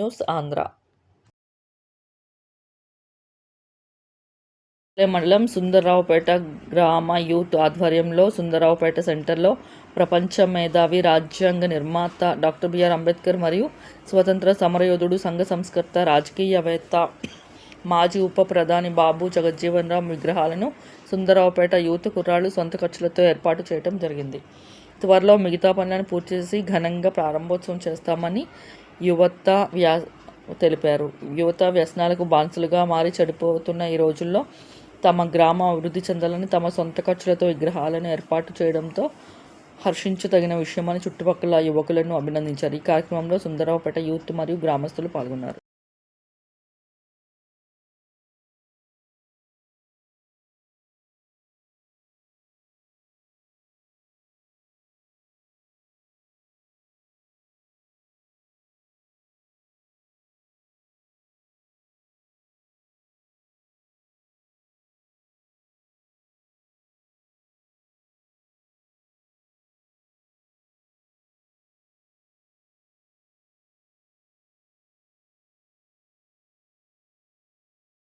News Andhra మండలం సుందరరావుపేట గ్రామ youth ఆధ్వర్యంలో సుందరరావుపేట సెంటర్లో ప్రపంచ మేధావి రాజ్యాంగ నిర్మాత డాక్టర్ బిఆర్ అంబేద్కర్ మరియు స్వతంత్ర సమరయోధుడు సంఘ సంస్కర్త రాజకీయవేత్త మాజీ ఉప ప్రధాని బాబు జగజ్జీవన్ రామ్ విగ్రహాలను సుందరరావుపేట యూత్ కుర్రాళ్ళు సొంత ఖర్చులతో ఏర్పాటు చేయడం జరిగింది. త్వరలో మిగతా పనులను పూర్తి చేసి ఘనంగా ప్రారంభోత్సవం చేస్తామని యువత వ్యా తెలిపారు. యువత వ్యసనాలకు బానిసలుగా మారి చెడిపోతున్న ఈ రోజుల్లో తమ గ్రామ అభివృద్ధి చెందాలని తమ సొంత ఖర్చులతో విగ్రహాలను ఏర్పాటు చేయడంతో హర్షించదగిన విషయమని చుట్టుపక్కల యువకులను అభినందించారు. ఈ కార్యక్రమంలో సుందరరావుపేట యూత్ మరియు గ్రామస్తులు పాల్గొన్నారు.